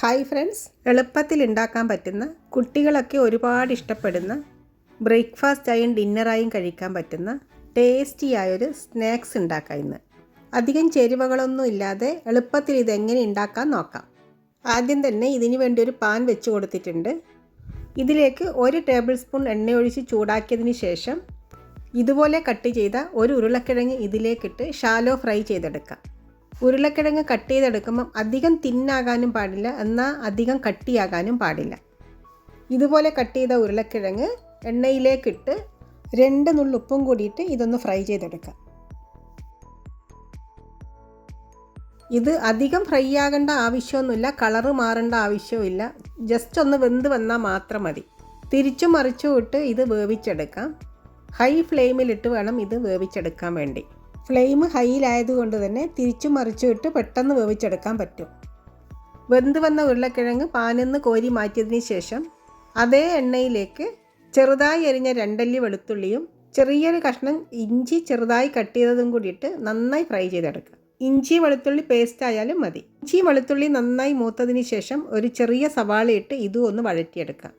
Hi friends. എളുപ്പത്തിൽ ഉണ്ടാക്കാൻ പറ്റുന്ന കുട്ടികളൊക്കെ ഒരുപാട് ഇഷ്ടപ്പെടുന്ന ബ്രേക്ക്ഫാസ്റ്റായും ഡിന്നറായും കഴിക്കാൻ പറ്റുന്ന ടേസ്റ്റിയായൊരു സ്നാക്സ് ഉണ്ടാക്കാം ഇന്ന്. അധികം ചേരുവകളൊന്നും ഇല്ലാതെ എളുപ്പത്തിൽ ഇതെങ്ങനെ ഉണ്ടാക്കാൻ നോക്കാം. ആദ്യം തന്നെ ഇതിന് വേണ്ടി ഒരു പാൻ വെച്ച് കൊടുത്തിട്ടുണ്ട്. ഇതിലേക്ക് ഒരു ടേബിൾ സ്പൂൺ എണ്ണ ഒഴിച്ച് ചൂടാക്കിയതിന് ശേഷം ഇതുപോലെ കട്ട് ചെയ്ത ഒരു ഉരുളക്കിഴങ്ങ് ഇതിലേക്കിട്ട് ഷാലോ ഫ്രൈ ചെയ്തെടുക്കാം. ഉരുളക്കിഴങ്ങ് കട്ട് ചെയ്തെടുക്കുമ്പം അധികം തിന്നാകാനും പാടില്ല. എന്നാൽ അധികം കട്ടിയാകാനും പാടില്ല. ഇതുപോലെ കട്ട് ചെയ്ത ഉരുളക്കിഴങ്ങ് എണ്ണയിലേക്കിട്ട് രണ്ട് നുള്ളുപ്പും കൂടിയിട്ട് ഇതൊന്ന് ഫ്രൈ ചെയ്തെടുക്കാം ഇത് അധികം ഫ്രൈ ആകേണ്ട ആവശ്യമൊന്നുമില്ല. കളറ് മാറേണ്ട ആവശ്യമില്ല ജസ്റ്റ് ഒന്ന് വെന്ത് വന്നാൽ മാത്രം മതി. തിരിച്ചും മറിച്ചും ഇട്ട് ഇത് വേവിച്ചെടുക്കാം. ഹൈ ഫ്ലെയിമിലിട്ട് വേണം ഇത് വേവിച്ചെടുക്കാൻ വേണ്ടി. ഫ്ലെയിം ഹൈയിലായതുകൊണ്ട് തന്നെ തിരിച്ചു മറിച്ചു ഇട്ട് പെട്ടെന്ന് വേവിച്ചെടുക്കാൻ പറ്റും. വെന്ത് വന്ന ഉരുളക്കിഴങ്ങ് പാനിന്ന് കോരി മാറ്റിയതിന് ശേഷം അതേ എണ്ണയിലേക്ക് ചെറുതായി എരിഞ്ഞ രണ്ടല്ലി വെളുത്തുള്ളിയും ചെറിയൊരു കഷ്ണം ഇഞ്ചി ചെറുതായി കട്ട് ചെയ്തതും കൂടിയിട്ട് നന്നായി ഫ്രൈ ചെയ്തെടുക്കുക. ഇഞ്ചി വെളുത്തുള്ളി പേസ്റ്റ് ആയാലും മതി. ഇഞ്ചി വെളുത്തുള്ളി നന്നായി മൂത്തതിന് ശേഷം ഒരു ചെറിയ സവാള ഇട്ട് ഇതും ഒന്ന് വഴറ്റിയെടുക്കാം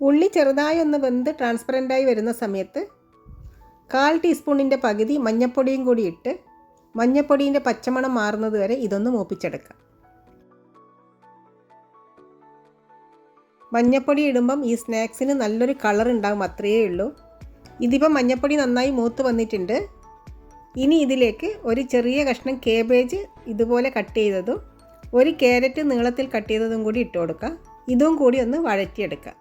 ഉള്ളി ചെറുതായി ഒന്ന് വെന്ത് ട്രാൻസ്പെറന്റായി വരുന്ന സമയത്ത് കാൽ ടീസ്പൂണിന്റെ പകുതി മഞ്ഞപ്പൊടിയും കൂടി ഇട്ട് മഞ്ഞൾപ്പൊടീന്റെ പച്ചമണം മാറുന്നത് വരെ ഇതൊന്ന് മൂപ്പിച്ചെടുക്കാം. മഞ്ഞപ്പൊടി ഇടുമ്പം ഈ സ്നാക്സിന് നല്ലൊരു കളർ ഉണ്ടാകും അത്രയേ ഉള്ളൂ. ഇതിപ്പം മഞ്ഞൾപ്പൊടി നന്നായി മൂത്ത് വന്നിട്ടുണ്ട്. ഇനി ഇതിലേക്ക് ഒരു ചെറിയ കഷ്ണം കേബേജ് ഇതുപോലെ കട്ട് ചെയ്തതും ഒരു ക്യാരറ്റ് നീളത്തിൽ കട്ട് ചെയ്തതും കൂടി ഇട്ട് കൊടുക്കുക ഇതും കൂടി ഒന്ന് വഴറ്റിയെടുക്കുക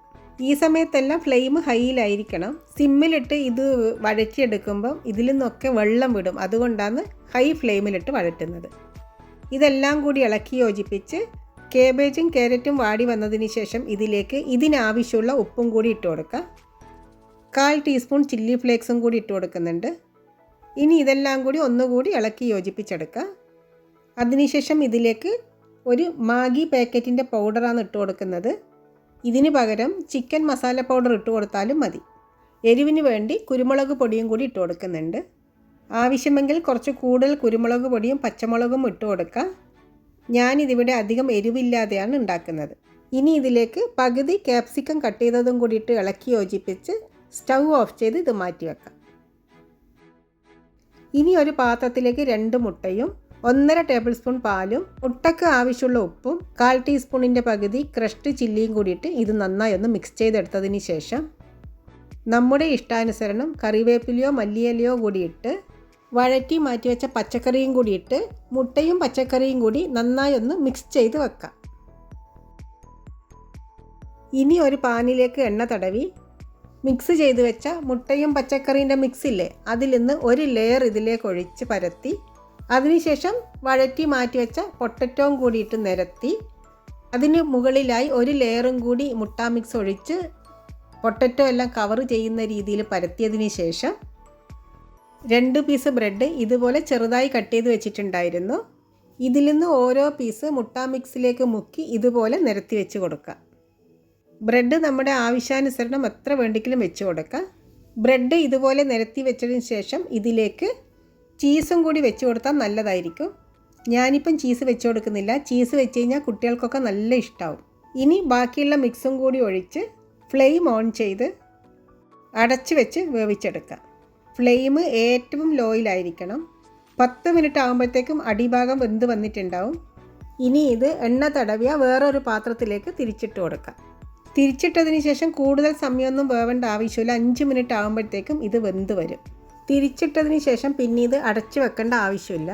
ഈ സമയത്തെല്ലാം ഫ്ലെയിം ഹൈയിലായിരിക്കണം സിമ്മിലിട്ട് ഇത് വഴറ്റിയെടുക്കുമ്പം ഇതിൽ നിന്നൊക്കെ വെള്ളം വിടും. അതുകൊണ്ടാണ് ഹൈ ഫ്ലെയിമിലിട്ട് വഴറ്റുന്നത്. ഇതെല്ലാം കൂടി ഇളക്കി യോജിപ്പിച്ച് കേബേജും ക്യാരറ്റും വാടി വന്നതിന് ശേഷം ഇതിലേക്ക് ഇതിനാവശ്യമുള്ള ഉപ്പും കൂടി ഇട്ട് കൊടുക്കുക കാൽ ടീസ്പൂൺ ചില്ലി ഫ്ലേക്സും കൂടി ഇട്ട് കൊടുക്കുന്നുണ്ട്. ഇനി ഇതെല്ലാം കൂടി ഒന്നുകൂടി ഇളക്കി യോജിപ്പിച്ചെടുക്കുക അതിനുശേഷം ഇതിലേക്ക് ഒരു മാഗി പാക്കറ്റിന്റെ പൗഡറാണ് ഇട്ട് കൊടുക്കുന്നത്. ഇതിന് പകരം ചിക്കൻ മസാല പൗഡർ ഇട്ട് കൊടുത്താലും മതി. എരിവിന് വേണ്ടി കുരുമുളക് പൊടിയും കൂടി ഇട്ട് കൊടുക്കുന്നുണ്ട്. ആവശ്യമെങ്കിൽ കുറച്ച് കൂടുതൽ കുരുമുളക് പൊടിയും പച്ചമുളകും ഇട്ട് കൊടുക്കാം. ഞാനിതിവിടെ അധികം എരിവില്ലാതെയാണ് ഉണ്ടാക്കുന്നത്. ഇനി ഇതിലേക്ക് പകുതി ക്യാപ്സിക്കം കട്ട് ചെയ്തതും കൂടി ഇട്ട് ഇളക്കി യോജിപ്പിച്ച് സ്റ്റൗ ഓഫ് ചെയ്ത് ഇത് മാറ്റി വെക്കാം ഇനി ഒരു പാത്രത്തിലേക്ക് രണ്ട് മുട്ടയും ഒന്നര ടേബിൾ സ്പൂൺ പാലും മുട്ടക്ക് ആവശ്യമുള്ള ഉപ്പും കാൽ ടീസ്പൂണിന്റെ പകുതി ക്രഷ്ഡ് ചില്ലിയും കൂടിയിട്ട് ഇത് നന്നായി ഒന്ന് മിക്സ് ചെയ്തെടുത്തതിന് ശേഷം നമ്മുടെ ഇഷ്ടാനുസരണം കറിവേപ്പിലയോ മല്ലിയിലയോ കൂടിയിട്ട് വഴറ്റി മാറ്റി വെച്ച പച്ചക്കറിയും കൂടിയിട്ട് മുട്ടയും പച്ചക്കറിയും കൂടി നന്നായി ഒന്ന് മിക്സ് ചെയ്ത് വെക്കാം. ഇനി ഒരു പാനിലേക്ക് എണ്ണ തടവി മിക്സ് ചെയ്ത് വെച്ച മുട്ടയും പച്ചക്കറീന്റെ മിക്സില്ലേ അതിൽ നിന്ന് ഒരു ലെയർ ഇതിലേക്ക് ഒഴിച്ച് പരത്തി അതിനുശേഷം വഴറ്റി വെച്ച പൊട്ടറ്റോം കൂടിയിട്ട് നിരത്തി. അതിന് മുകളിലായി ഒരു ലെയറും കൂടി മുട്ട മിക്സ് ഒഴിച്ച് പൊട്ടറ്റോ എല്ലാം കവർ ചെയ്യുന്ന രീതിയിൽ പരത്തിയതിന് ശേഷം രണ്ട് പീസ് ബ്രെഡ് ഇതുപോലെ ചെറുതായി കട്ട് ചെയ്ത് വെച്ചിട്ടുണ്ടായിരുന്നു. ഇതിൽ നിന്ന് ഓരോ പീസ് മുട്ട മിക്സിലേക്ക് മുക്കി ഇതുപോലെ നിരത്തി വെച്ച് കൊടുക്കുക. ബ്രെഡ് നമ്മുടെ ആവശ്യാനുസരണം എത്ര വേണ്ടെങ്കിലും വെച്ച് കൊടുക്കുക. ബ്രെഡ് ഇതുപോലെ നിരത്തി വെച്ചതിന് ശേഷം ഇതിലേക്ക് ചീസും കൂടി വെച്ച് കൊടുത്താൽ നല്ലതായിരിക്കും. ഞാനിപ്പം ചീസ് വെച്ച് കൊടുക്കുന്നില്ല. ചീസ് വെച്ച് കഴിഞ്ഞാൽ കുട്ടികൾക്കൊക്കെ നല്ല ഇഷ്ടമാവും ഇനി ബാക്കിയുള്ള മിക്സും കൂടി ഒഴിച്ച് ഫ്ലെയിം ഓൺ ചെയ്ത് അടച്ച് വെച്ച് വേവിച്ചെടുക്കാം. ഫ്ലെയിം ഏറ്റവും ലോയിലായിരിക്കണം. പത്ത് മിനിറ്റ് ആകുമ്പോഴത്തേക്കും അടിഭാഗം വെന്ത് വന്നിട്ടുണ്ടാവും. ഇനി ഇത് എണ്ണ തടവിയ വേറൊരു പാത്രത്തിലേക്ക് തിരിച്ചിട്ട് കൊടുക്കാം. തിരിച്ചിട്ടതിന് ശേഷം കൂടുതൽ സമയമൊന്നും വേവേണ്ട ആവശ്യമില്ല. അഞ്ച് മിനിറ്റ് ആകുമ്പോഴത്തേക്കും ഇത് വെന്ത് വരും. തിരിച്ചിട്ടതിന് ശേഷം പിന്നെ ഇത് അടച്ചു വെക്കേണ്ട ആവശ്യമില്ല.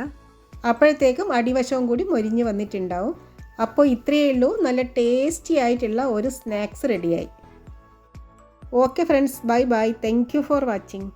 അപ്പോഴത്തേക്കും അടിവശവും കൂടി മൊരിഞ്ഞ് വന്നിട്ടുണ്ടാവും. അപ്പോൾ ഇത്രയേ ഉള്ളൂ. നല്ല ടേസ്റ്റി ആയിട്ടുള്ള ഒരു സ്നാക്സ് റെഡിയായി okay friends bye bye thank for watching